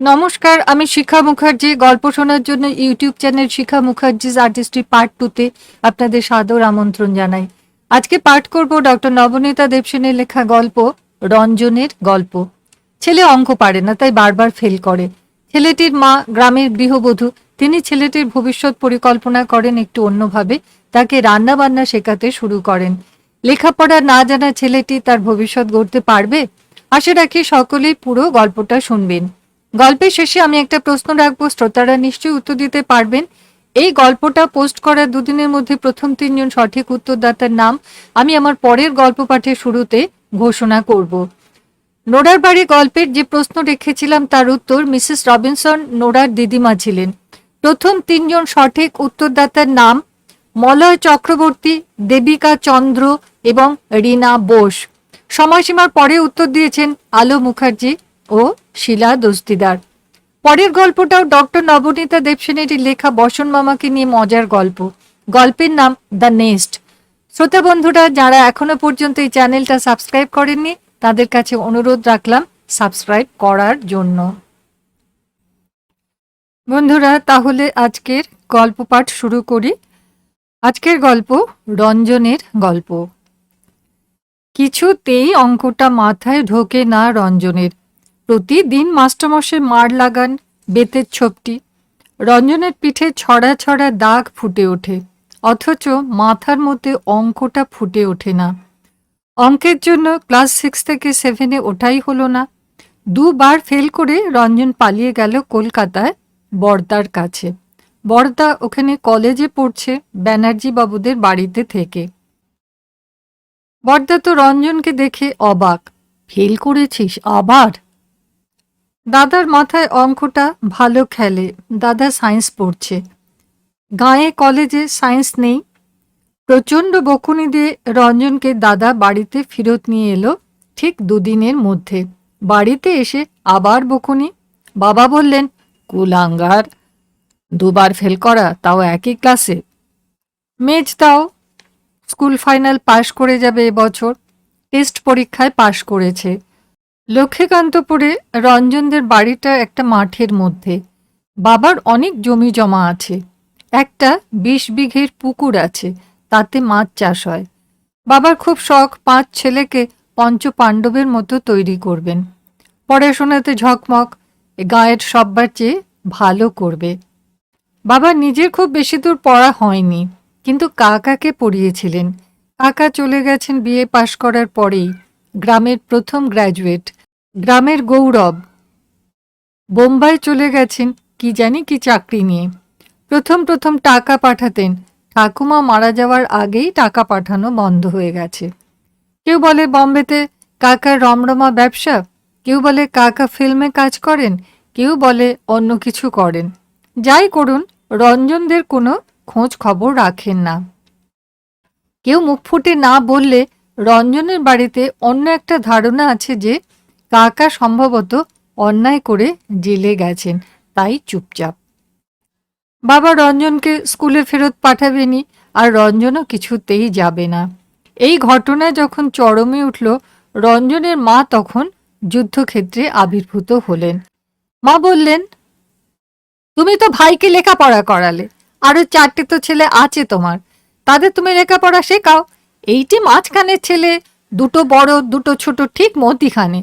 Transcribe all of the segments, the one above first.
নমস্কার, আমি শিখা মুখার্জি। গল্প শোনার জন্য YouTube channel Shikha Mukherjee's artistry part টুতে আপনাদের সাদর আমন্ত্রণ জানাই। আজকে পাঠ করব ডক্টর নবনীতা দেবসেনের লেখা গল্প, রঞ্জনের গল্প। ছেলে অঙ্ক পারে না, তাই বারবার ফেল করে। ছেলেটির মা গ্রামের গৃহবধূ, তিনি ছেলেটির ভবিষ্যৎ পরিকল্পনা করেন একটু অন্যভাবে, তাকে রান্না বান্না শেখাতে শুরু করেন। লেখাপড়া না জানা ছেলেটি তার ভবিষ্যৎ গড়তে পারবে? আশা রাখি সকলেই পুরো গল্পটা শুনবেন। গল্পের শেষে আমি একটা প্রশ্ন রাখব, শ্রোতারা নিশ্চয়ই উত্তর দিতে পারবেন। এই গল্পটা পোস্ট করার দুদিনের মধ্যে প্রথম তিনজন সঠিক উত্তরদাতার নাম আমি আমার পরের গল্প পাঠের শুরুতে ঘোষণা করব। নোরার বাড়ি গল্পের যে প্রশ্ন রেখেছিলাম তার উত্তর মিসেস রবিনসন নোরার দিদিমা ছিলেন। প্রথম তিনজন সঠিক উত্তরদাতার নাম মলয় চক্রবর্তী, দেবিকা চন্দ্র এবং রীনা বোস। সময়সীমার পরে উত্তর দিয়েছেন আলো মুখার্জি। ও শিলা দস্তিদার। পরের গল্পটাও ডক্টর নবনীতা দেবসেনেরই লেখা বসন মামাকে নিয়ে মজার গল্প। গল্পের নাম দ্য নেস্ট। শ্রোতা বন্ধুরা, যারা এখনও পর্যন্ত এই চ্যানেলটা সাবস্ক্রাইব করেননি, তাদের কাছে অনুরোধ রাখলাম সাবস্ক্রাইব করার জন্য। বন্ধুরা, তাহলে আজকের গল্প পাঠ শুরু করি। আজকের গল্প রঞ্জনের গল্প। কিছুতেই অঙ্কটা মাথায় ঢোকে না রঞ্জনের। প্রতিদিন মাস্টারমশাই মার লাগান বেতের ছোপটি। রঞ্জনের পিঠে ছড়া ছড়া দাগ ফুটে ওঠে, অথচ মাথার মধ্যে অঙ্কটা ফুটে ওঠে না। অঙ্কের জন্য ক্লাস সিক্স থেকে সেভেনে ওঠাই হলো না। দুবার ফেল করে রঞ্জন পালিয়ে গেল কলকাতায় বর্দার কাছে। বর্দা ওখানে কলেজে পড়ছে ব্যানার্জি বাবুদের বাড়িতে থেকে। বর্দা তো রঞ্জনকে দেখে অবাক। ফেল করেছিস আবার? দাদার মাথায় অঙ্কটা ভালো খেলে, দাদা সায়েন্স পড়ছে। গাঁয়ে কলেজে সায়েন্স নেই। প্রচণ্ড বকুনি দিয়ে রঞ্জনকে দাদা বাড়িতে ফেরত নিয়ে এলো ঠিক দুদিনের মধ্যে। বাড়িতে এসে আবার বকুনি, বাবা বললেন, কুলাঙ্গার, দুবার ফেল করা তাও একই ক্লাসে। মেজ তাও স্কুল ফাইনাল পাশ করে যাবে এবছর, টেস্ট পরীক্ষায় পাশ করেছে। লক্ষ্মীকান্তপুরে রঞ্জনদের বাড়িটা একটা মাঠের মধ্যে। বাবার অনেক জমি জমা আছে। একটা বিশ বিঘের পুকুর আছে, তাতে মাছ চাষ হয়। বাবার খুব শখ পাঁচ ছেলেকে পঞ্চ পাণ্ডবের মতো তৈরি করবেন। পড়াশোনাতে ঝকমক গায়ের সব্বার চেয়ে ভালো করবে। বাবা নিজের খুব বেশি দূর পড়া হয়নি, কিন্তু কাকাকে পড়িয়েছিলেন। কাকা চলে গেছেন বিয়ে পাশ করার পরেই, গ্রামের প্রথম গ্র্যাজুয়েট। গ্রামের গৌরব। বোম্বাই চলে গেছেন কি জানি কি চাকরি নিয়ে। প্রথম প্রথম টাকা পাঠাতেন। ঠাকুমা মারা যাওয়ার আগেই টাকা পাঠানো বন্ধ হয়ে গেছে। কেউ বলে, বম্বেতে কাকার রমরমা ব্যবসা? কেউ বলে, কাকা ফিল্মে কাজ করেন? কেউ বলে, অন্য কিছু করেন। যাই করুন, রঞ্জনদের কোনো খোঁজ খবর রাখেন না। কেউ মুখ ফুটে না বললে রঞ্জনের বাড়িতে অন্য একটা ধারণা আছে যে কাকা সম্ভবত অন্যায় করে জেলে গেছেন, তাই চুপচাপ। বাবা রঞ্জনকে স্কুলে ফেরত পাঠাবেনি আর রঞ্জনও কিছুতেই যাবে না। এই ঘটনায় যখন চরমে উঠল, রঞ্জনের মা তখন যুদ্ধক্ষেত্রে আবির্ভূত হলেন। মা বললেন, তুমি তো ভাইকে লেখাপড়া করালে, আরও চারটে তো ছেলে আছে তোমার, তাদের তুমি লেখাপড়া শেখাও। এইটি মাঝখানের ছেলে, দুটো বড়, দুটো ছোট, ঠিক মধ্যিখানে।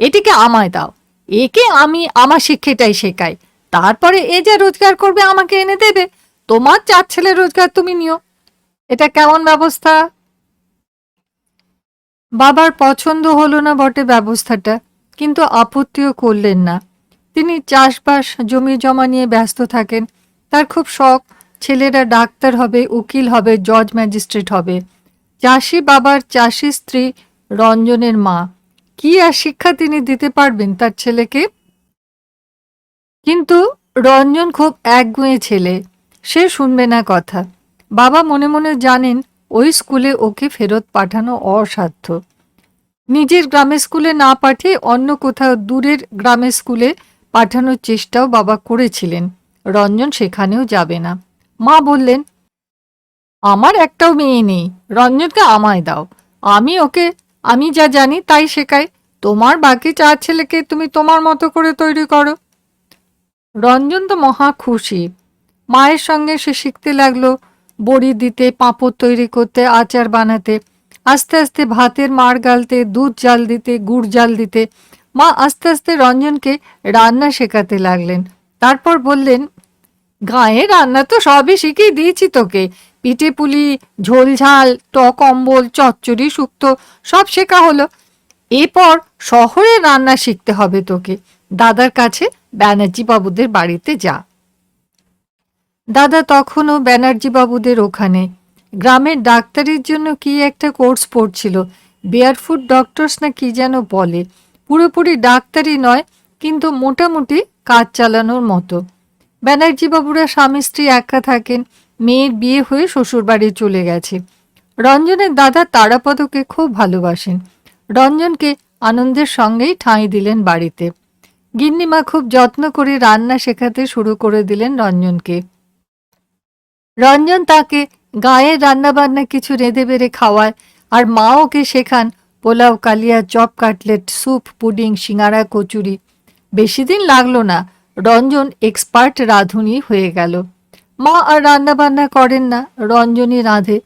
এটিকে আমায় দাও। একে আমি আমার শিক্ষাটাই শেখাই। তারপরে এ যা রোজগার করবে আমাকে এনে দেবে। তোমার চার ছেলে রোজগার তুমি নিও। এটা কেমন ব্যবস্থা? বাবার পছন্দ হলো না বটে ব্যবস্থাটা, কিন্তু আপত্তিও করলেন না। তিনি চাষবাস, জমি জমা নিয়ে ব্যস্ত থাকেন। তার খুব শখ, ছেলেরা ডাক্তার হবে, উকিল হবে, জজ ম্যাজিস্ট্রেট হবে। চাষি বাবার চাষি স্ত্রী রঞ্জনের মা। কি আর শিক্ষা তিনি দিতে পারবেন তার ছেলেকে? কিন্তু রঞ্জন খুব একগুঁয়ে ছেলে, সে শুনবে না কথা। বাবা মনে মনে জানেন ওই স্কুলে ওকে ফেরত পাঠানো অসাধ্য। নিজের গ্রামের স্কুলে না পাঠিয়ে অন্য কোথাও দূরের গ্রামের স্কুলে পাঠানোর চেষ্টাও বাবা করেছিলেন। রঞ্জন সেখানেও যাবে না। মা বললেন, আমার একটাও মেয়ে নেই। রঞ্জনকে আমায় দাও। আমি ওকে আমি যা জানি তাই শেখাই। তোমার বাকি চার ছেলেকে তুমি তোমার মতো করে তৈরি করো। রঞ্জন তো মহা খুশি। মায়ের সঙ্গে সে শিখতে লাগল, বড়ি দিতে, পাঁপড় তৈরি করতে, আচার বানাতে, আস্তে আস্তে ভাতের মার গালতে, দুধ জাল দিতে, গুড় জাল দিতে। মা আস্তে আস্তে রঞ্জনকে রান্না শেখাতে লাগলেন। তারপর বললেন গায়ে রান্না তো সবই শিখিয়ে দিয়েছি তোকে। পিঠে পুলি ঝোলঝাল টক অম্বল, চচ্চড়ি, শুক্তো, সব শেখা হলো। এরপর শহরে রান্না শিখতে হবে তোকে। দাদার কাছে ব্যানার্জি বাবুদের বাড়িতে যা। দাদা তখনও ব্যানার্জি বাবুদের ওখানে। গ্রামের ডাক্তারির জন্য কি একটা কোর্স পড়ছিল? বেয়ারফুট ডক্টরস না কি যেন বলে। পুরোপুরি ডাক্তারি নয়, কিন্তু মোটামুটি কাজ চালানোর মতো। ব্যানার্জি বাবুরা স্বামী স্ত্রী একা থাকেন মেয়ের বিয়ে হয়ে শ্বশুরবাড়ি চলে গেছে। রঞ্জনের দাদা তারাপদকে খুব ভালোবাসেন। রঞ্জনকে আনন্দের সঙ্গেই ঠাঁই দিলেন বাড়িতে। গিন্নিমা খুব যত্ন করে রান্না শেখাতে শুরু করে দিলেন রঞ্জনকে। রঞ্জন তাকে গায়ের রান্নাবান্না কিছু রেঁধে বেড়ে খাওয়ায় আর মা ওকে শেখান, পোলাও, কালিয়া, চপ, কাটলেট, স্যুপ, পুডিং সিঙ্গারা কচুরি। বেশি দিন লাগল না, রঞ্জন এক্সপার্ট রাঁধুনি হয়ে গেল। মা আর রান্নাবান্না করেন না রঞ্জনই রাঁধে।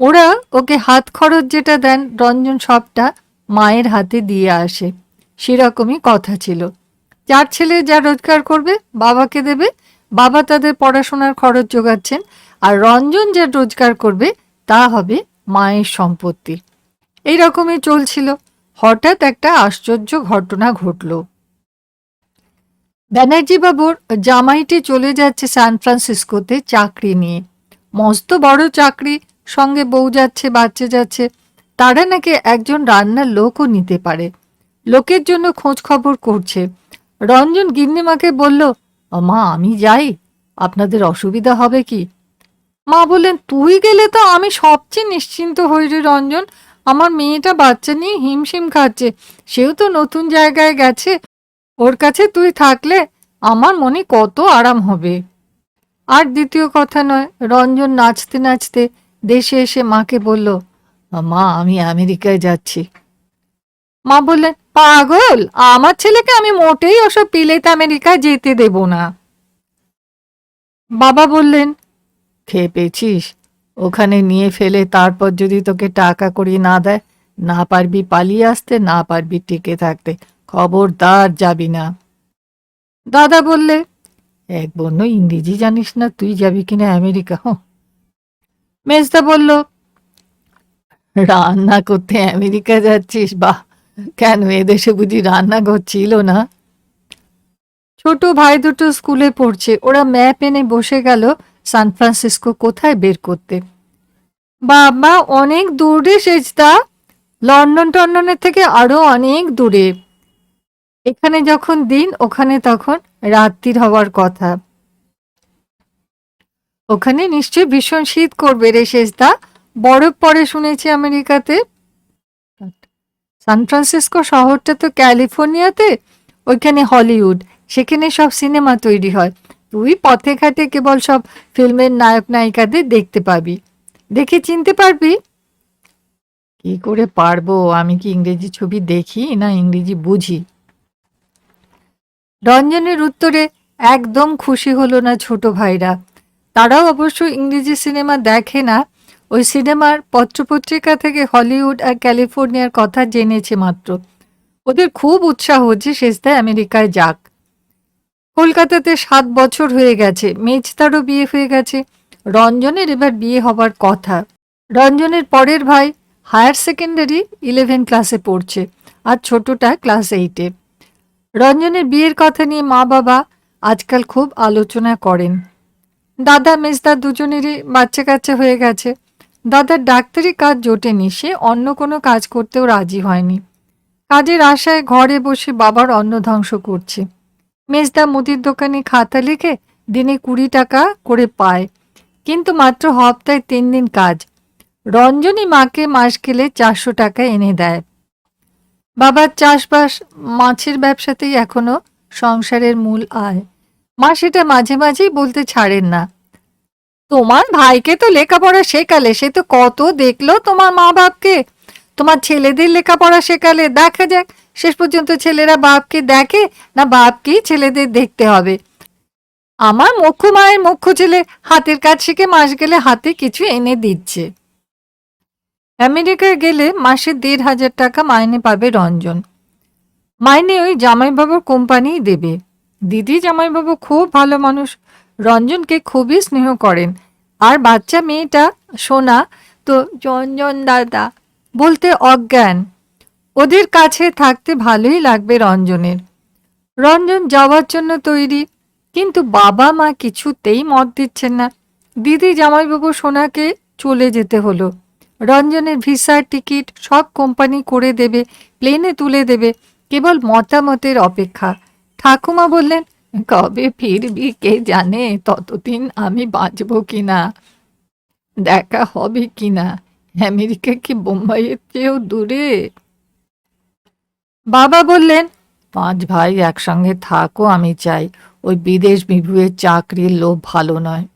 ওরা ওকে হাত খরচ যেটা দেন, রঞ্জন সবটা মায়ের হাতে দিয়ে আসে। সেরকমই কথা ছিল। যার ছেলে যা রোজগার করবে, বাবাকে দেবে, বাবা তাদের পড়াশোনার খরচ যোগাচ্ছেন, আর রঞ্জন যা রোজগার করবে, তা হবে মায়ের সম্পত্তি। এই রকমই চলছিল। হঠাৎ একটা আশ্চর্য ঘটনা ঘটল। ব্যানার্জি বাবুর জামাইটি চলে যাচ্ছে সান ফ্রান্সিসকোতে চাকরি নিয়ে। মস্ত বড় চাকরি, সঙ্গে বউ যাচ্ছে, বাচ্চা যাচ্ছে। তারা নাকি একজন রান্নার লোকও নিতে পারে। লোকের জন্য খোঁজ খবর করছে। রঞ্জন গিন্নিমাকে বলল, মা, আমি যাই। আপনাদের অসুবিধা হবে কি? মা বললেন, তুই গেলে তো আমি সবচেয়ে নিশ্চিন্ত হই রে রঞ্জন। আমার মেয়েটা বাচ্চা নিয়ে হিমশিম খাচ্ছে। সেও তো নতুন জায়গায় গেছে। ওর কাছে তুই থাকলে আমার মনে কত আরাম হবে। আর দ্বিতীয় কথা নয়, রঞ্জন নাচতে নাচতে দেশে এসে মাকে বলল, মা, আমি আমেরিকায় যাচ্ছি। মা বললেন, পাগল, আমার ছেলেকে আমি মোটেই ওসব পিলেত আমেরিকায় যেতে দেব না। বাবা বললেন, খেয়ে পেয়েছিস? ওখানে নিয়ে ফেলে তারপর যদি তোকে টাকা করি না দেয়, না পারবি পালিয়ে আসতে, না পারবি টিকে থাকতে। খবরদার যাবি না। দাদা বললে এক বন্য ইংরেজি জানিস না তুই যাবি কিনা আমেরিকা? হ মেজদা বলল রান্না করতে আমেরিকা যাচ্ছিস? বাহ কেন এদেশে বুঝি রান্নাঘর ছিল না? ছোট ভাই দুটো স্কুলে পড়ছে ওরা ম্যাপ এনে বসে গেল সান ফ্রান্সিসকো কোথায় বের করতে। বাবা অনেক দূরে সেজদা। লন্ডন টন্ডনের থেকে আরও অনেক দূরে। এখানে যখন দিন, ওখানে তখন রাত্রির হওয়ার কথা। ওখানে নিশ্চয়ই ভীষণ শীত করবে রে শেষদা। বরফ পরে শুনেছি আমেরিকাতে। সান ফ্রান্সিসকো শহরটা তো ক্যালিফোর্নিয়াতে, ওইখানে হলিউড, সেখানে সব সিনেমা তৈরি হয়। তুই পথে ঘাটে কেবল সব ফিল্মের নায়ক নায়িকাদের দেখতে পাবি। দেখে চিনতে পারবি? কি করে পারব? আমি কি ইংরেজি ছবি দেখি না ইংরেজি বুঝি? রঞ্জনের উত্তরে, একদম খুশি হলো না ছোট ভাইরা। তারাও অবশ্য ইংরেজি সিনেমা দেখে না। ওই সিনেমার পত্রপত্রিকা থেকে হলিউড আর ক্যালিফোর্নিয়ার কথা জেনেছে মাত্র। ওদের খুব উৎসাহ যে শেষদায় আমেরিকায় যাক। কলকাতাতে সাত বছর হয়ে গেছে মেজদারও বিয়ে হয়ে গেছে। রঞ্জনের এবার বিয়ে হবার কথা। রঞ্জনের পরের ভাই হায়ার সেকেন্ডারি ইলেভেন ক্লাসে পড়ছে, আর ছোটটা ক্লাস এইটে। রঞ্জনের বিয়ের কথা নিয়ে মা বাবা আজকাল খুব আলোচনা করেন। দাদা মেজদা দুজনেরই বাচ্চা কাচ্চা হয়ে গেছে। দাদার ডাক্তারি কাজ জোটেনি, সে অন্য কোনো কাজ করতেও রাজি হয়নি। কাজের আশায় ঘরে বসে বাবার অন্ন ধ্বংস করছে। মেজদা মুদির দোকানে খাতা লিখে দিনে কুড়ি টাকা করে পায়, কিন্তু মাত্র হপ্তায় তিন দিন কাজ। রঞ্জনী মাকে মাস গেলে চারশো টাকা এনে দেয়। বাবার চাষবাস মাছের ব্যবসাতেই এখনও সংসারের মূল আয়। মা সেটা মাঝে মাঝেই বলতে ছাড়েন না। তোমার ভাইকে তো লেখাপড়া শেখালে, সে তো কত দেখল তোমার মা বাপকে তোমার ছেলেদের লেখাপড়া শেখালে, দেখা যাক, শেষ পর্যন্ত ছেলেরা বাপকে দেখে না বাপকেই ছেলেদের দেখতে হবে। আমার মুখ্য মায়ের মুখ্য ছেলে হাতের কাজ শিখে মাস গেলে হাতে কিছু এনে দিচ্ছে। আমেরিকায় গেলে মাসে দেড় হাজার টাকা মাইনে পাবে রঞ্জন। মাইনে ওই জামাইবাবুর কোম্পানিই দেবে। দিদি জামাইবাবু খুব ভালো মানুষ। রঞ্জনকে খুবই স্নেহ করেন। আর বাচ্চা মেয়েটা সোনা, তো রঞ্জন দাদা, বলতে অজ্ঞান। ওদের কাছে থাকতে ভালোই লাগবে রঞ্জনের। রঞ্জন যাওয়ার জন্য তৈরি, কিন্তু বাবা মা কিছুতেই মত দিচ্ছেন না। দিদি জামাইবাবু সোনাকে চলে যেতে হলো। রঞ্জনের ভিসার টিকিট সব কোম্পানি করে দেবে, প্লেনে তুলে দেবে, কেবল মতামতের অপেক্ষা। ঠাকুমা বললেন, কবে ফিরবি কে জানে ততদিন আমি বাঁচব কিনা? দেখা হবে কিনা? আমেরিকা কি বোম্বাইয়ের চেয়েও দূরে? বাবা বললেন, পাঁচ ভাই একসঙ্গে থাকো, আমি চাই। ওই বিদেশ বিভুয়ের চাকরির লোভ ভালো নয়।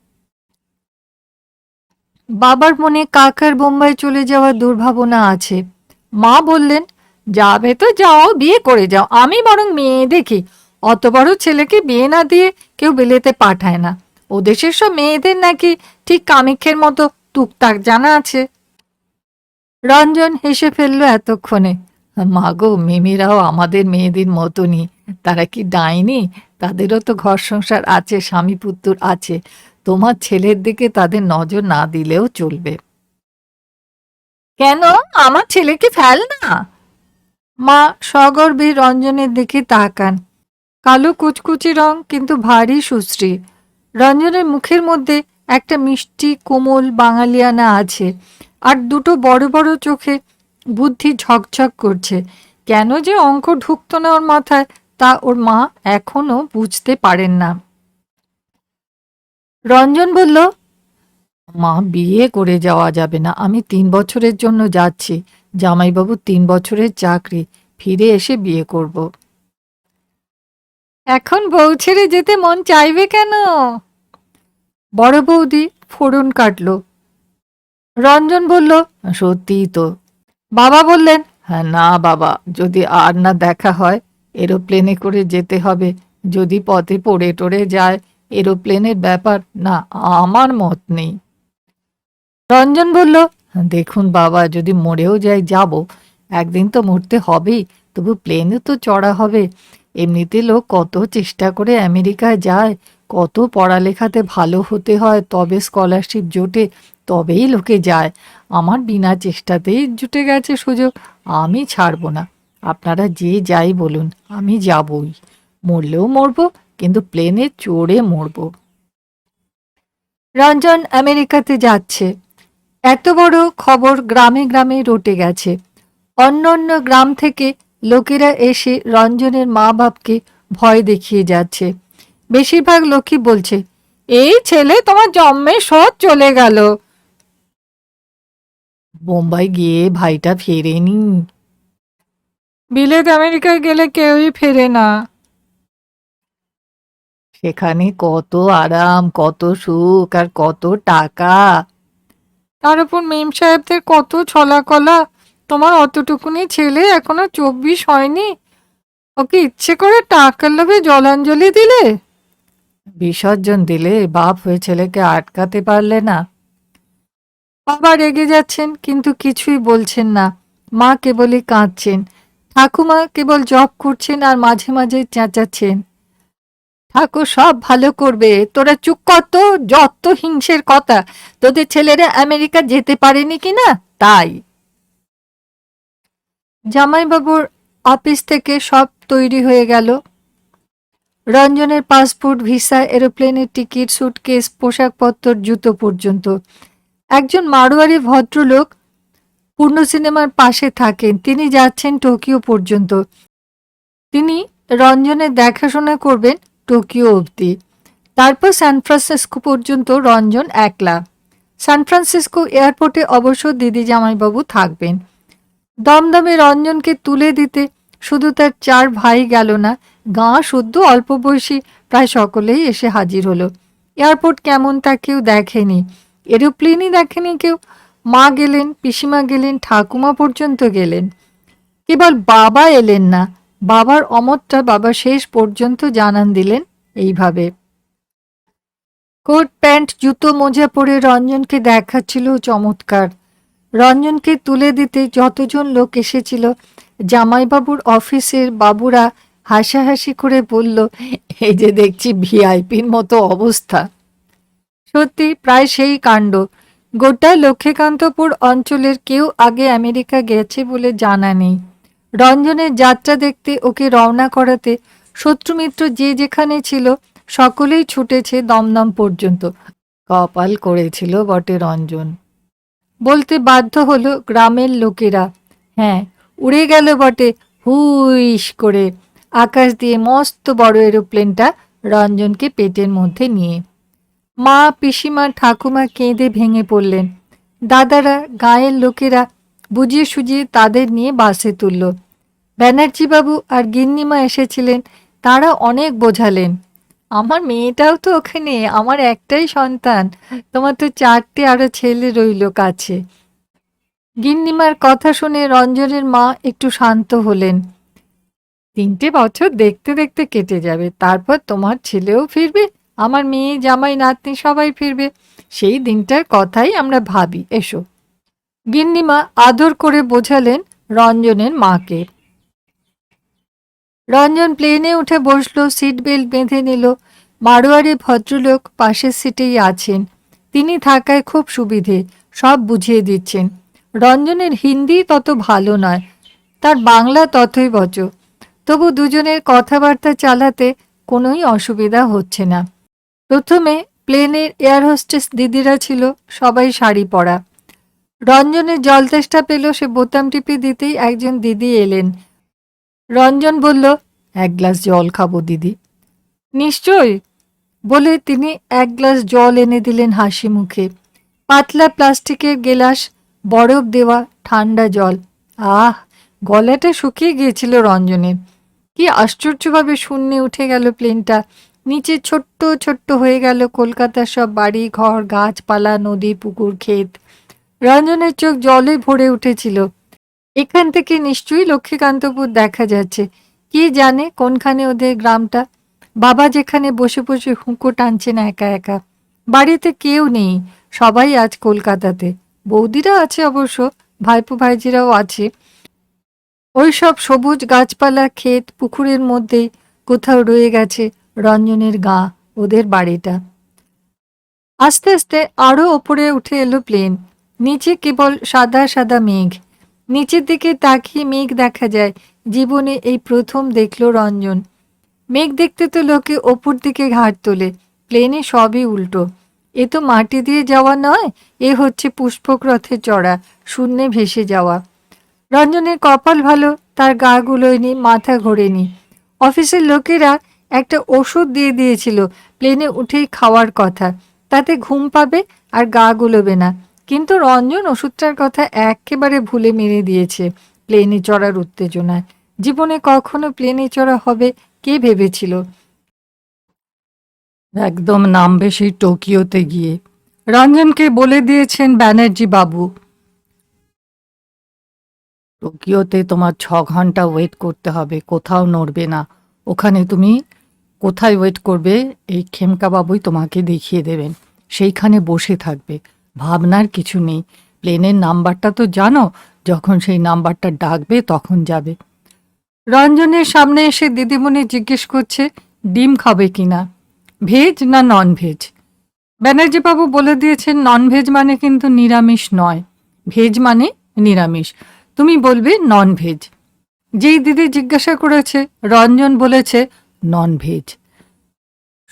বাবার মনে কাকার বোম্বাই চলে যাওয়ার দুর্ভাবনা আছে। মা বললেন, যাবে তো যাও, বিয়ে করে যাও। আমি বরং মেয়ে দেখি। অত বড় ছেলেকে বিয়ে না দিয়ে কেউ বিলেতে পাঠায় না। ও দেশের সব মেয়েদের নাকি ঠিক কামিক্ষের মতো টুকটাক জানা আছে। রঞ্জন হেসে ফেলল এতক্ষণে মাগো মিমিরাও আমাদের মেয়েদের মতনই। তারা কি ডাইনি? তাদেরও তো ঘর সংসার আছে, স্বামী পুত্র আছে। তোমার ছেলের দিকে তাদের নজর না দিলেও চলবে। কেন? আমার ছেলেকে ফেল না? মা সগর্বে রঞ্জনের দিকে তাকান। কালো কুচকুচি রং, কিন্তু ভারী সুশ্রী। রঞ্জনের মুখের মধ্যে একটা মিষ্টি কোমল বাঙালিয়ানা আছে আর দুটো বড় বড় চোখে বুদ্ধি ঝকঝক করছে। কেন যে অঙ্ক ঢুকতো না ওর মাথায়, তা ওর মা এখনও বুঝতে পারেন না। রঞ্জন বলল, মা, বিয়ে করে যাওয়া যাবে না। আমি তিন বছরের জন্য যাচ্ছি। জামাইবাবু তিন বছরের চাকরি। ফিরে এসে বিয়ে করব। এখন বউ ছেড়ে যেতে মন চাইবে কেন? বড় বৌদি ফোড়ন কাটল। রঞ্জন বলল সত্যিই তো। বাবা বললেন হ্যাঁ না বাবা, যদি আর না দেখা হয়, এরোপ্লেনে করে যেতে হবে। যদি পথে পড়ে টড়ে যায় এরোপ্লেনের ব্যাপার? না, আমার মত নেই। রঞ্জন বলল, দেখুন বাবা, যদি মরেও যাই, যাব। একদিন তো মরতে হবেই, তবু প্লেনে তো চড়া হবে। এমনিতে লোক কত চেষ্টা করে আমেরিকায় যায়, কত পড়ালেখাতে ভালো হতে হয়, তবে স্কলারশিপ জোটে তবেই লোকে যায়। আমার বিনা চেষ্টাতেই জুটে গেছে সুযোগ, আমি ছাড়বো না। আপনারা যে যাই বলুন, আমি যাবই। মরলেও মরবো কিন্তু প্লেনে চড়ে মরবো। রঞ্জন আমেরিকাতে যাচ্ছে। এত বড় খবর গ্রামে গ্রামে রটে গেছে। অন্য অন্য গ্রাম থেকে লোকেরা এসে রঞ্জনের মা বাপকে ভয় দেখিয়ে যাচ্ছে। বেশিরভাগ লোকই বলছে এই ছেলে তোমার জন্মে সৎ চলে গেল। বোম্বাই গিয়ে ভাইটা ফেরেনি। বিলেত আমেরিকায় গেলে কেউই ফেরে না। সেখানে কত আরাম কত সুখ আর কত টাকা। তার উপর মেম সাহেবদের কত ছলাকলা। তোমার অতটুকুনি ছেলে এখনও চব্বিশ হয়নি। ওকে ইচ্ছে করে টাকার লোভে জলাঞ্জলি দিলে? বিসর্জন দিলে বাপ হয়ে ছেলেকে আটকাতে পারলে না। বাবা রেগে যাচ্ছেন কিন্তু কিছুই বলছেন না। মা কেবলই কাঁদছেন। ঠাকুমা কেবল জব করছেন আর মাঝে মাঝে চেঁচাচ্ছেন। ঠাকুর সব ভালো করবে। তোরা চুপ কর তো, যত হিংসের কথা। তোদের ছেলেরা আমেরিকা যেতে পারেনি কিনা তাই। জামাইবাবুর অফিস থেকে সব তৈরি হয়ে গেল। রঞ্জনের পাসপোর্ট, ভিসা, এরোপ্লেনের টিকিট, সুটকেস, পোশাকপত্র, জুতো পর্যন্ত। একজন মারোয়ারি ভদ্রলোক পূর্ণ সিনেমার পাশে থাকেন। তিনি যাচ্ছেন টোকিও পর্যন্ত। তিনি রঞ্জনের দেখাশোনা করবেন। টোকিও অবধি। তারপর সান ফ্রান্সিসকো পর্যন্ত রঞ্জন একলা। সান ফ্রান্সিসকো এয়ারপোর্টে অবশ্য দিদি জামাইবাবু থাকবেন। দমদমে রঞ্জনকে তুলে দিতে শুধু তার চার ভাই গেল না, গাঁ শুদ্ধ অল্প বয়সী প্রায় সকলেই এসে হাজির হলো। এয়ারপোর্ট কেমন তা কেউ দেখেনি। এরোপ্লেনই দেখেনি কেউ। মা গেলেন, পিসিমা গেলেন, ঠাকুমা পর্যন্ত গেলেন। কেবল বাবা এলেন না। বাবার অমতটা বাবা শেষ পর্যন্ত জানান দিলেন এইভাবে। কোট, প্যান্ট, জুতো, মোজা পরে রঞ্জনকে দেখাচ্ছিল চমৎকার। রঞ্জনকে তুলে দিতে যতজন লোক এসেছিল, জামাইবাবুর অফিসের বাবুরা হাসাহাসি করে বলল, এই যে দেখছি ভিআইপির মতো অবস্থা। সত্যি প্রায় সেই কাণ্ড। গোটা লক্ষ্মীকান্তপুর অঞ্চলের কেউ আগে আমেরিকা গেছে বলে জানা নেই। রঞ্জনের যাত্রা দেখতে ওকে রওনা করাতে শত্রুমিত্র যে যেখানে ছিল সকলেই ছুটেছে দমদম পর্যন্ত। কপাল করেছিল বটে রঞ্জন। বলতে বাধ্য হলো গ্রামের লোকেরা হ্যাঁ উড়ে গেল বটে হুইস করে। আকাশ দিয়ে মস্ত বড় এরোপ্লেনটা রঞ্জনকে পেটের মধ্যে নিয়ে। মা, পিসিমা, ঠাকুমা কেঁদে ভেঙে পড়লেন। দাদারা, গায়ের লোকেরা বুঝিয়ে সুজিয়ে তাদের নিয়ে বাসে তুলল। ব্যানার্জিবাবু আর গিন্নিমা এসেছিলেন, তারা অনেক বোঝালেন। আমার মেয়েটাও তো ওখানে, আমার একটাই সন্তান, তোমার তো চারটে আরও ছেলে রইল কাছে। গিন্নিমার কথা শুনে রঞ্জনের মা একটু শান্ত হলেন। তিনটে বছর দেখতে দেখতে কেটে যাবে, তারপর তোমার ছেলেও ফিরবে, আমার মেয়ে, জামাই, নাতনি সবাই ফিরবে, সেই দিনটার কথাই আমরা ভাবি, এসো। গিন্নিমা আদর করে বোঝালেন রঞ্জনের মাকে। রঞ্জন প্লেনে উঠে বসল, সিট বেল্ট বেঁধে নিল। মারোয়ারি ভদ্রলোক পাশের সিটেই আছেন। তিনি থাকায় খুব সুবিধে, সব বুঝিয়ে দিচ্ছেন। রঞ্জনের হিন্দি তত ভালো নয়, তার বাংলা ততই বচ। তবু দুজনের কথাবার্তা চালাতে কোনোই অসুবিধা হচ্ছে না। প্রথমে প্লেনের এয়ার হোস্টেস দিদিরা ছিল, সবাই শাড়ি পরা। রঞ্জনের জল তেষ্টা পেল, সে বোতাম টিপে দিতেই একজন দিদি এলেন। রঞ্জন বলল, এক গ্লাস জল খাব দিদি। নিশ্চয়। বলে তিনি এক গ্লাস জল এনে দিলেন হাসি মুখে। পাতলা প্লাস্টিকের গেলাস, বরফ দেওয়া, ঠান্ডা জল। আহ, গলাটা শুকিয়ে গিয়েছিল রঞ্জনের। কি আশ্চর্যভাবে শূন্যে উঠে গেল প্লেনটা। নিচে ছোট্ট ছোট্ট হয়ে গেল কলকাতার সব বাড়ি, ঘর, গাছপালা, নদী, পুকুর, ক্ষেত। রঞ্জনের চোখ জলে ভরে উঠেছিল। এখান থেকে নিশ্চয়ই লক্ষ্মীকান্তপুর দেখা যাচ্ছে। কি জানে কোনখানে ওদের গ্রামটা? বাবা যেখানে বসে বসে হুঁকো টানছেন একা একা। বাড়িতে কেউ নেই, সবাই আজ কলকাতাতে। বৌদিরা আছে অবশ্য, ভাইপো ভাইজিরাও আছে। ওই সব সবুজ গাছপালা, ক্ষেত, পুকুরের মধ্যেই কোথাও রয়ে গেছে রঞ্জনের গা, ওদের বাড়িটা। আস্তে আস্তে আরও ওপরে উঠে এলো প্লেন। নিচে কেবল সাদা সাদা মেঘ। নিচের দিকে তাকিয়ে মেঘ দেখা যায়। জীবনে এই প্রথম দেখল রঞ্জন। মেঘ দেখতে তো লোকে ওপর দিকে ঘাট তোলে। প্লেনে সবই উল্টো। এ তো মাটি দিয়ে যাওয়া নয়, এ হচ্ছে পুষ্পক রথে চড়া, শূন্যে ভেসে যাওয়া। রঞ্জনের কপাল ভালো, তার গা গুলোয়নি মাথা ঘোরেনি। অফিসের লোকেরা একটা ওষুধ দিয়ে দিয়েছিল, প্লেনে উঠেই খাওয়ার কথা। তাতে ঘুম পাবে আর গা গুলোবে না। কিন্তু রঞ্জন ওষুধটার কথা একেবারে ভুলে মেরে দিয়েছে প্লেনে চড়ার উত্তেজনায়। জীবনে কখনো প্লেনে চড়া হবে কে ভেবেছিল? একদম নামবে সেই টোকিওতে গিয়ে। রঞ্জনকে বলে দিয়েছেন ব্যানার্জি বাবু। টোকিওতে তোমার ছ ঘণ্টা ওয়েট করতে হবে, কোথাও নড়বে না। ওখানে তুমি কোথায় ওয়েট করবে, এই খেমকা বাবুই তোমাকে দেখিয়ে দেবেন। সেইখানে বসে থাকবে। ভাবনার কিছু নেই। প্লেনের নাম্বারটা তো জানো, যখন সেই নাম্বারটা ডাকবে তখন যাবে। রঞ্জনের সামনে এসে দিদিমণি জিজ্ঞেস করছে, ডিম খাবে কিনা? ভেজ না নন ভেজ ব্যানার্জিবাবু বলে দিয়েছেন নন ভেজ মানে কিন্তু নিরামিষ নয়। ভেজ মানে নিরামিষ। তুমি বলবে নন ভেজ যেই দিদি জিজ্ঞাসা করেছে, রঞ্জন বলেছে নন ভেজ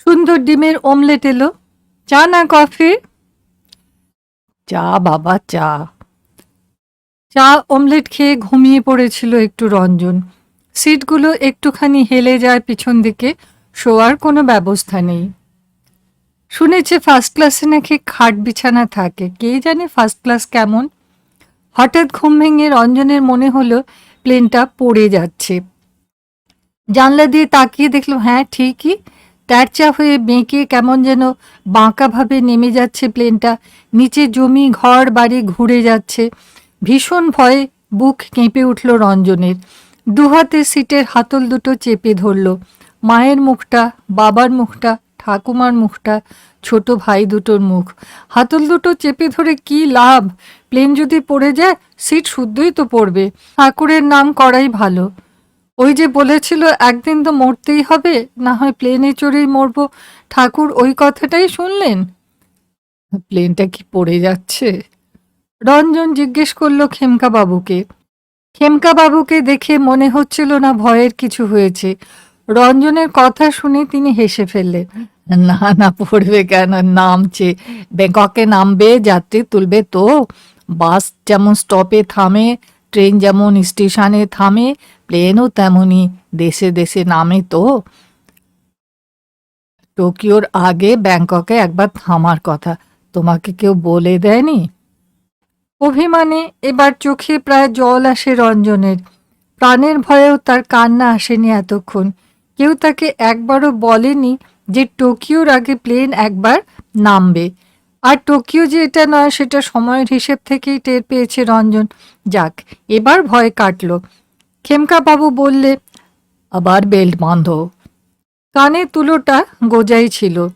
সুন্দর ডিমের অমলেট এলো। চা না কফি চা, বাবা, চা। চা অমলেট খেয়ে ঘুমিয়ে পড়েছিল একটু রঞ্জন। সিটগুলো একটুখানি হেলে যায় পিছন দিকে, শোয়ার কোনো ব্যবস্থা নেই। শুনেছে ফার্স্ট ক্লাসে নাকি খাট বিছানা থাকে। কে জানে ফার্স্ট ক্লাস কেমন? হঠাৎ ঘুম ভেঙে রঞ্জনের মনে হলো প্লেনটা পড়ে যাচ্ছে। জানলা দিয়ে তাকিয়ে দেখল হ্যাঁ ঠিকই। ট্যারচা হয়ে বেঁকে কেমন যেন বাঁকাভাবে নেমে যাচ্ছে প্লেনটা। নিচে জমি, ঘর, বাড়ি ঘুরে যাচ্ছে। ভীষণ ভয়ে বুক কেঁপে উঠল রঞ্জনের। দুহাতে সিটের হাতল দুটো চেপে ধরল। মায়ের মুখটা, বাবার মুখটা, ঠাকুমার মুখটা, ছোট ভাই দুটোর মুখ। হাতল দুটো চেপে ধরে কি লাভ? প্লেন যদি পড়ে যায়, সিট শুদ্ধই তো পড়বে। ঠাকুরের নাম করাই ভালো। ওই যে বলেছিল, একদিন তো মরতেই হবে, না হয় প্লেনে চড়েই মরবো। ঠাকুর ওই কথাটাই শুনলেন। প্লেনটা কি পড়ে যাচ্ছে? রঞ্জন জিজ্ঞেস করল খেমকা বাবুকে খেমকা বাবুকে দেখে মনে হচ্ছিল না ভয়ের কিছু হয়েছে। রঞ্জনের কথা শুনে তিনি হেসে ফেললেন, না না, পড়বে কেন? নামছে। ব্যাংককে নামবে, যাত্রী তুলবে তো। বাস যেমন স্টপে থামে ট্রেন যেমন স্টেশনে থামে, প্লেনও তেমনই দেশে দেশে নামে তো। টোকিওর আগে ব্যাংককে একবার থামার কথা। তোমাকে কেউ বলে দেয়নি? অভিমানে এবার চোখে প্রায় জল আসে রঞ্জনের। প্রাণের ভয়েও তার কান্না আসেনি এতক্ষণ। কেউ তাকে একবারও বলেনি যে টোকিওর আগে প্লেন একবার নামবে। আর টোকিও যে এটা নয়, সেটা সময়ের হিসেব থেকেই টের পেয়েছে রঞ্জন। যাক, এবার ভয় কাটলো। খেমকা বাবু বললে, আবার বেল্ট বাঁধো। কানে তুলোটা গোজাই ছিল।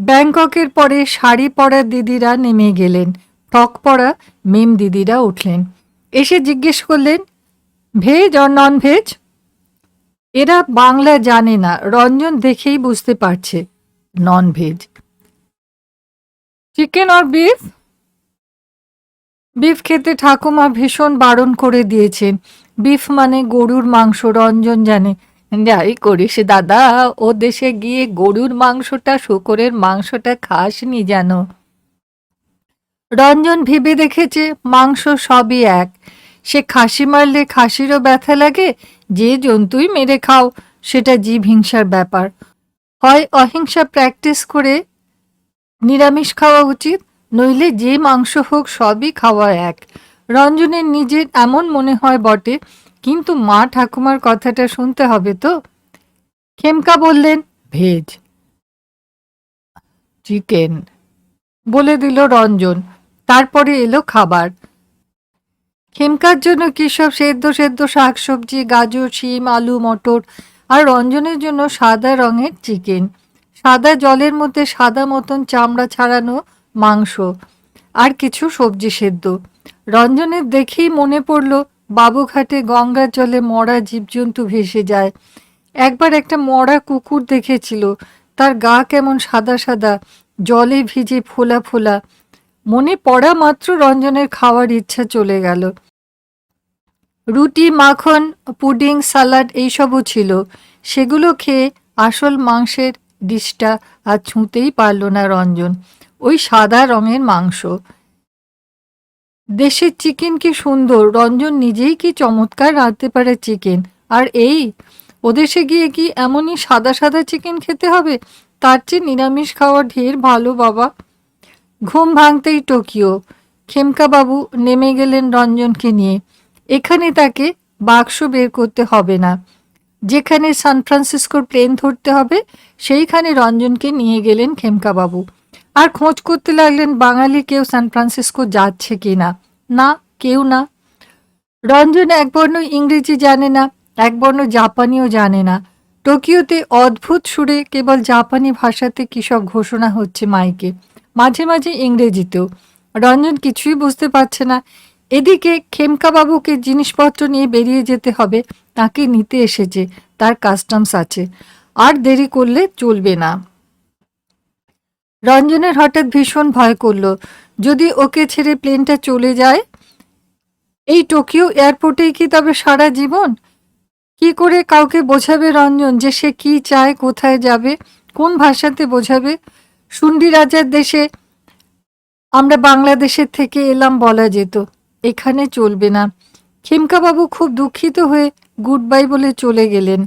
ব্যাংককের পরে শাড়ি পরা দিদিরা নেমে গেলেন। টক পরা মেম দিদিরা উঠলেন। এসে জিজ্ঞেস করলেন, ভেজ আর নন ভেজ এরা বাংলা জানে না, রঞ্জন দেখেই বুঝতে পারছে নন ভেজ চিকেন আর বিফ বিফ খেতে ঠাকুমা ভীষণ বারণ করে দিয়েছেন। বিফ মানে গরুর মাংস, রঞ্জন জানে। যাই করিস দাদা, ও দেশে গিয়ে গরুর মাংসটা, শুকরের মাংসটা খাসনি যেন। রঞ্জন ভেবে দেখেছে মাংস সবই এক। সে খাসি মারলে খাসিরও ব্যথা লাগে, যে জন্তুই মেরে খাও, সেটা জীব হিংসার ব্যাপার। হয় অহিংসা প্র্যাকটিস করে নিরামিষ খাওয়া উচিত, নইলে যে মাংস হোক সবই খাওয়া এক। রঞ্জনের নিজের এমন মনে হয় বটে, কিন্তু মা ঠাকুমার কথাটা শুনতে হবে তো। খেমকা বললেন, ভেজ। চিকেন। বলে দিল রঞ্জন। তারপরে এলো খাবার। খেমকার জন্য কি সব সেদ্ধ সেদ্ধ শাকসবজি, গাজর, শিম, আলু, মটর, আর রঞ্জনের জন্য সাদা রঙের চিকেন। সাদা জলের মধ্যে সাদা মতন চামড়া ছাড়ানো মাংস আর কিছু সবজি সেদ্ধ। রঞ্জনের দেখেই মনে পড়ল, বাবুঘাটে গঙ্গার জলে মরা জীবজন্তু ভেসে যায়। একবার একটা মরা কুকুর দেখেছিল, তার গা কেমন সাদা সাদা, জলে ভিজে ফোলা ফোলা। মনে পড়া মাত্র রঞ্জনের খাওয়ার ইচ্ছা চলে গেল। রুটি, মাখন, পুডিং, সালাড এইসবও ছিল। সেগুলো খেয়ে আসল মাংসের ডিশটা আর ছুঁতেই পারল না রঞ্জন। ওই সাদা রঙের মাংস। দেশের চিকেন কি সুন্দর? রঞ্জন নিজেই কি চমৎকার রাঁধতে পারে চিকেন? আর এই, ওদেশে গিয়ে কি এমনই সাদা সাদা চিকেন খেতে হবে? তার চেয়ে নিরামিষ খাওয়া ঢের ভালো, বাবা। ঘুম ভাঙতেই টোকিও। খেমকা বাবু নেমে গেলেন রঞ্জনকে নিয়ে। এখানে তাকে বাক্স বের করতে হবে না। যেখানে সান ফ্রান্সিসকোর প্লেন ধরতে হবে, সেইখানে রঞ্জনকে নিয়ে গেলেন খেমকা বাবু আর খোঁজ করতে লাগলেন বাঙালি কেউ সান ফ্রান্সিসকো যাচ্ছে কি না। না, কেউ না। রঞ্জন একবর্ণ ইংরেজি জানে না একবর্ণ জাপানিও জানে না। টোকিওতে অদ্ভুত সুরে কেবল জাপানি ভাষাতে কী সব ঘোষণা হচ্ছে মাইকে। মাঝে মাঝে ইংরেজিতেও। রঞ্জন কিছুই বুঝতে পারছে না। এদিকে খেমকা বাবুকে জিনিসপত্র নিয়ে বেরিয়ে যেতে হবে, তাকে নিতে এসেছে তার কাস্টমস আছে। আর দেরি করলে চলবে না। রঞ্জনের হঠাৎ ভীষণ ভয় করল, যদি ওকে ছেড়ে প্লেনটা চলে যায়? এই টোকিও এয়ারপোর্টেই কি তবে সারা জীবন? কি করে কাউকে বোঝাবে রঞ্জন যে সে কি চায়, কোথায় যাবে, কোন ভাষাতে বোঝাবে? সুন্ডি রাজার দেশে আমরা বাংলাদেশের থেকে এলাম বলা যেত। এখানে চলবে না। খেমকাবাবু খুব দুঃখিত হয়ে গুড বাই বলে চলে গেলেন।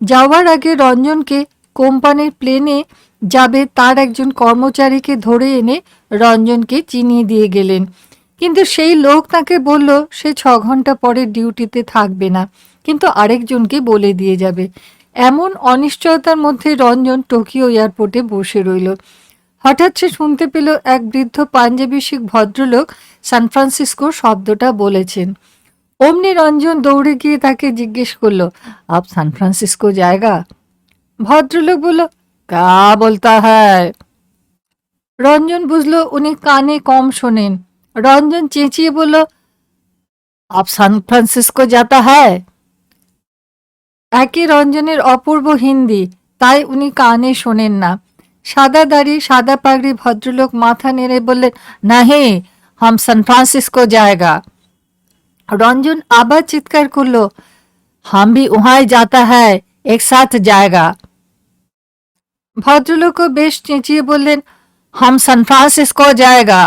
যাওয়ার আগে রঞ্জনকে কোম্পানির প্লেনে যাবে তার একজন কর্মচারীকে ধরে এনে রঞ্জনকে চিনিয়ে দিয়ে গেলেন। কিন্তু সেই লোক তাকে বলল, সে ছ ঘণ্টা পরে ডিউটিতে থাকবে না। কিন্তু আরেকজনকে বলে দিয়ে যাবে। এমন অনিশ্চয়তার মধ্যে রঞ্জন টোকিও এয়ারপোর্টে বসে রইল। হঠাৎ সে শুনতে পেল এক বৃদ্ধ পাঞ্জাবি শিখ ভদ্রলোক সান ফ্রান্সিসকো শব্দটা বলেছেন। অমনি রঞ্জন দৌড়ে গিয়ে তাকে জিজ্ঞেস করল, আপ সান ফ্রান্সিসকো জায়গা? ভদ্রলোক বলল, কা বলতা হ্যায়? রঞ্জন বুঝলো, উনি কানে কম শোনেন। রঞ্জন চেঁচিয়ে বলল, আপ সান ফ্রান্সিসকো যাতা হ্যায়? একে রঞ্জনের অপূর্ব হিন্দি, তাই উনি কানে শোনেন না। সাদা দাড়ি, সাদা পাগড়ি ভদ্রলোক মাথা নেড়ে বললেন, নাহি, হাম সান ফ্রান্সিসকো জায়গা। রঞ্জন আবার চিৎকার করল, হাম ভি উহাই যাতা হ্যায়, এক সাথ জায়গা। ভদ্রলোকও বেশ চেঁচিয়ে বললেন, হাম সান ফ্রান্সিসকো জায়গা।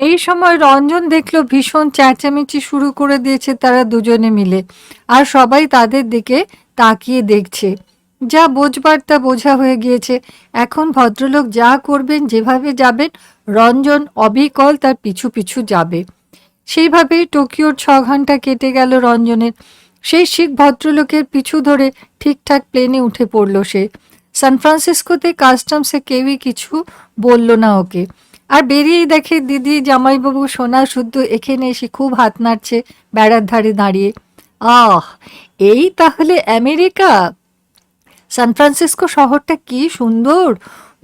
এই সময় রঞ্জন দেখল ভীষণ চেঁচামেচি শুরু করে দিয়েছে তারা দুজনে মিলে, আর সবাই তাদের দিকে তাকিয়ে দেখছে। যা বোঝবার তা বোঝা হয়ে গিয়েছে। এখন ভদ্রলোক যা করবেন, যেভাবে যাবেন, রঞ্জন অবিকল তার পিছু পিছু যাবে। সেইভাবেই টোকিওর ছ ঘণ্টা কেটে গেল রঞ্জনের। সেই শিখ ভদ্রলোকের পিছু ধরে ঠিকঠাক প্লেনে উঠে পড়ল সে। সান ফ্রান্সিসকোতে কাস্টমসে কেউই কিছু বলল না ওকে। আর বেরিয়েই দেখে দিদি, জামাইবাবু, সোনা, শুদ্ধ, এখানে এসে খুব হাত নাড়ছে বেড়ার ধারে দাঁড়িয়ে। আহ, এই তাহলে আমেরিকা? সান ফ্রান্সিসকো শহরটা কি সুন্দর?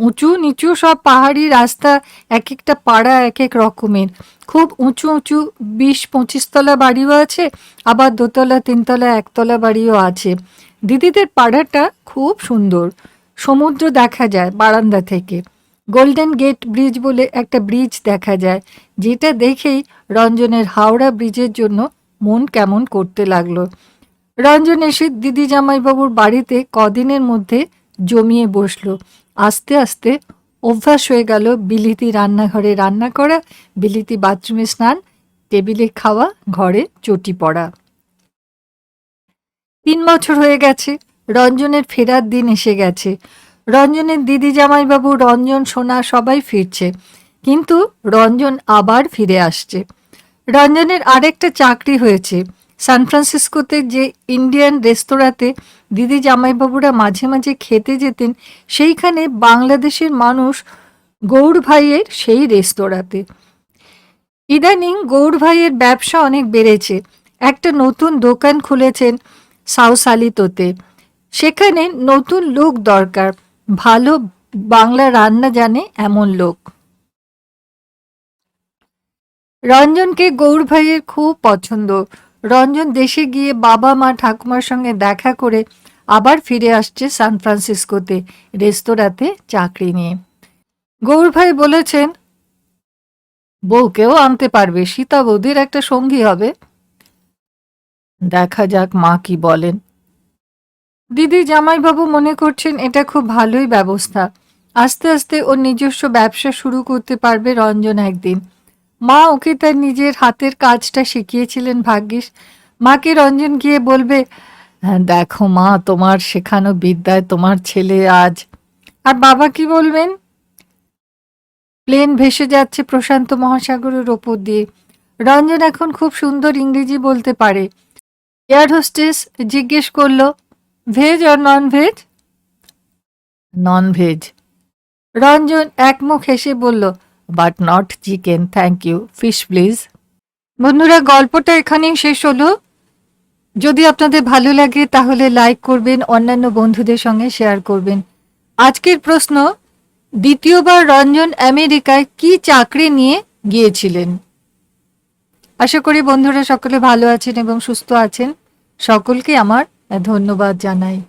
উঁচু নিচু সব পাহাড়ি রাস্তা এক একটা পাড়া এক এক রকমের। খুব উঁচু উঁচু বিশ পঁচিশ তলা বাড়িও আছে, আবার দোতলা, তিনতলা, একতলা বাড়িও আছে। দিদিদের পাড়াটা খুব সুন্দর। সমুদ্র দেখা যায় বারান্দা থেকে। গোল্ডেন গেট ব্রিজ বলে একটা ব্রিজ দেখা যায়, যেটা দেখেই রঞ্জনের হাওড়া ব্রিজের জন্য মন কেমন করতে লাগল। রঞ্জন এসে দিদি জামাইবাবুর বাড়িতে কদিনের মধ্যে জমিয়ে বসল। আস্তে আস্তে অভ্যাস হয়ে গেল বিলিতি রান্নাঘরে রান্না করা, বিলিতি বাথরুমে স্নান, টেবিলে খাওয়া, ঘরে চটি পড়া। তিন বছর হয়ে গেছে, রঞ্জনের ফেরার দিন এসে গেছে। রঞ্জনের দিদি জামাইবাবু, রঞ্জন, সোনা সবাই ফিরছে, কিন্তু রঞ্জন আবার ফিরে আসছে। রঞ্জনের আরেকটা চাকরি হয়েছে সান ফ্রান্সিসকোতে যে ইন্ডিয়ান রেস্তোরাঁতে দিদি জামাইবাবুরা মাঝে মাঝে খেতে যেতেন, সেইখানে বাংলাদেশের মানুষ গৌর ভাইয়ের সেই রেস্তোরাঁতে। ইদানিং গৌর ভাইয়ের ব্যবসা অনেক বেড়েছে। একটা নতুন দোকান খুলেছেন সাউসালিতোতে সেখানে নতুন লোক দরকার। ভালো বাংলা রান্না জানে এমন লোক। রঞ্জনকে গৌর ভাইয়ের খুব পছন্দ। রঞ্জন দেশে গিয়ে বাবা মা ঠাকুমার সঙ্গে দেখা করে আবার ফিরে আসছে সান ফ্রান্সিসকোতে রেস্তোরাঁতে চাকরি নিয়ে। গৌর ভাই বলেছেন বউকেও আনতে পারবে, সীতা বৌদির একটা সঙ্গী হবে। দেখা যাক মা কি বলেন। দিদি জামাইবাবু মনে করছেন এটা খুব ভালোই ব্যবস্থা। আস্তে আস্তে ওর নিজস্ব ব্যবসা শুরু করতে পারবে রঞ্জন একদিন। মা ওকে তার নিজের হাতের কাজটা শিখিয়েছিলেন ভাগ্যিস। মাকে রঞ্জন গিয়ে বলবে "হ্যাঁ, দেখো মা তোমার শেখানো বিদ্যায় তোমার ছেলে আজ। আর বাবা কি বলবেন? প্লেন ভেসে যাচ্ছে প্রশান্ত মহাসাগরের ওপর দিয়ে। রঞ্জন এখন খুব সুন্দর ইংরেজি বলতে পারে। এয়ার হোস্টেস জিজ্ঞেস করল ভেজ আর non veg non veg Ranjan একমুখ হেসে বলল but not chicken thank you fish please বন্ধুরা, গল্পটা এখানেই শেষ হলো। যদি আপনাদের ভালো লাগে, তাহলে লাইক করবেন, অন্যান্য বন্ধুদের সঙ্গে শেয়ার করবেন। আজকের প্রশ্ন, দ্বিতীয়বার রঞ্জন আমেরিকায় কি চাকরি নিয়ে গিয়েছিলেন? আশা করি বন্ধুরা সকলে ভালো আছেন এবং সুস্থ আছেন। সকলকে আমার ধন্যবাদ জানাই।